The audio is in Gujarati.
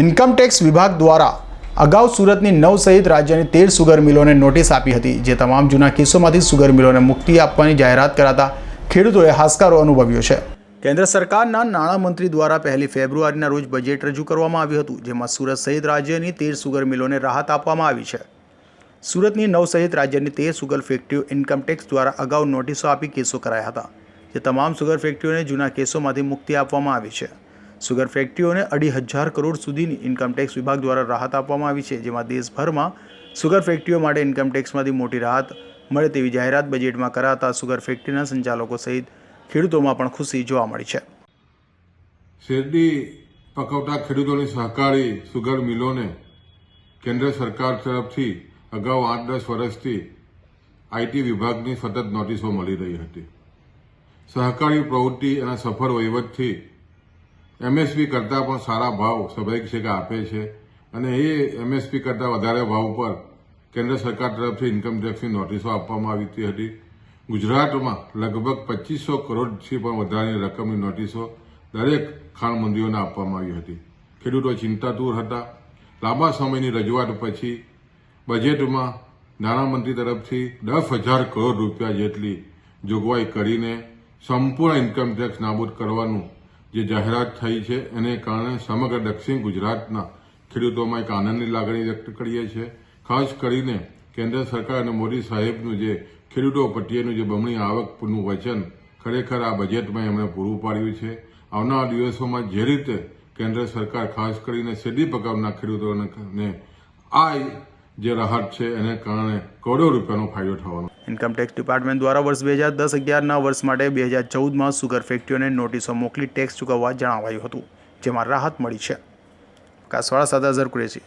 ઇન્કમટેક્સ વિભાગ દ્વારા અગાઉ સુરતની નવ સહિત રાજ્યની તેર સુગર મિલોને નોટિસ આપી હતી, જે તમામ જૂના કેસોમાંથી સુગર મિલોને મુક્તિ આપવાની જાહેરાત કરાતા ખેડૂતોએ હાશકારો અનુભવ્યો છે. કેન્દ્ર સરકારના નાણામંત્રી દ્વારા પહેલી ફેબ્રુઆરીના રોજ બજેટ રજૂ કરવામાં આવ્યું હતું, જેમાં સુરત સહિત રાજ્યની તેર સુગર મિલોને રાહત આપવામાં આવી છે. સુરતની નવ સહિત રાજ્યની તેર સુગર ફેક્ટરીઓ ઇન્કમટેક્સ દ્વારા અગાઉ નોટિસો આપી કેસો કરાયા હતા, જે તમામ સુગર ફેક્ટરીઓને જૂના કેસોમાંથી મુક્તિ આપવામાં આવી છે. સુગર ફેક્ટરીઓને અઢી હજાર કરોડ સુધીની ઇન્કમટેક્સ વિભાગ દ્વારા રાહત આપવામાં આવી છે, જેમાં દેશભરમાં સુગર ફેક્ટરીઓ માટે ઇન્કમટેક્સમાંથી મોટી રાહત મળે તેવી જાહેરાત બજેટમાં કરાતા સુગર ફેક્ટરીના સંચાલકો સહિત ખેડૂતોમાં પણ ખુશી જોવા મળી છે. શેરડી પકવતા ખેડૂતોની સહકારી સુગર મિલોને કેન્દ્ર સરકાર તરફથી અગાઉ આઠ દસ વર્ષથી આઈટી વિભાગની સતત નોટિસો મળી રહી હતી. સહકારી પ્રવૃત્તિ અને સફળ વહીવટથી એમએસપી કરતાં પણ સારા ભાવ સ્વાભાવિક છે કે આપે છે. અને એ એમએસપી કરતાં વધારે ભાવ પર કેન્દ્ર સરકાર તરફથી ઇન્કમ ટેક્સની નોટિસો આપવામાં આવી હતી ગુજરાતમાં લગભગ પચીસો કરોડથી પણ વધારાની રકમની નોટિસો દરેક ખાણ મંદિરોને આપવામાં આવી હતી. ખેડૂતો ચિંતાતુર હતા. લાંબા સમયની રજૂઆત પછી બજેટમાં નાણામંત્રી તરફથી દસ હજાર કરોડ રૂપિયા જેટલી જોગવાઈ કરીને સંપૂર્ણ ઇન્કમ ટેક્સ નાબૂદ કરવાનું જે જાહેરાત થઈ છે, એને કારણે સમગ્ર દક્ષિણ ગુજરાતના ખેડૂતોમાં એક આનંદની લાગણી વ્યક્ત કરીએ છીએ. ખાસ કરીને કેન્દ્ર સરકાર અને મોદી સાહેબનું જે ખેડૂતો પ્રત્યેનું જે બમણી આવકનું વચન ખરેખર આ બજેટમાં એમણે પૂરું પાડ્યું છે. આવનારા દિવસોમાં જે રીતે કેન્દ્ર સરકાર ખાસ કરીને શેરડી પકવના ખેડૂતોને આ જે રાહત છે એને કારણે કરોડો રૂપિયાનો ફાયદો થવાનો. ઇન્કમટેક્સ ડિપાર્ટમેન્ટ દ્વારા વર્ષ બે હજાર દસ અગિયારના વર્ષ માટે બે હજાર ચૌદમાં સુગર ફેક્ટરીઓને નોટિસો મોકલી ટેક્સ ચૂકવવા જણાવાયું હતું, જેમાં રાહત મળી છે. કાસવાળા સાથે અઝર કુરેશી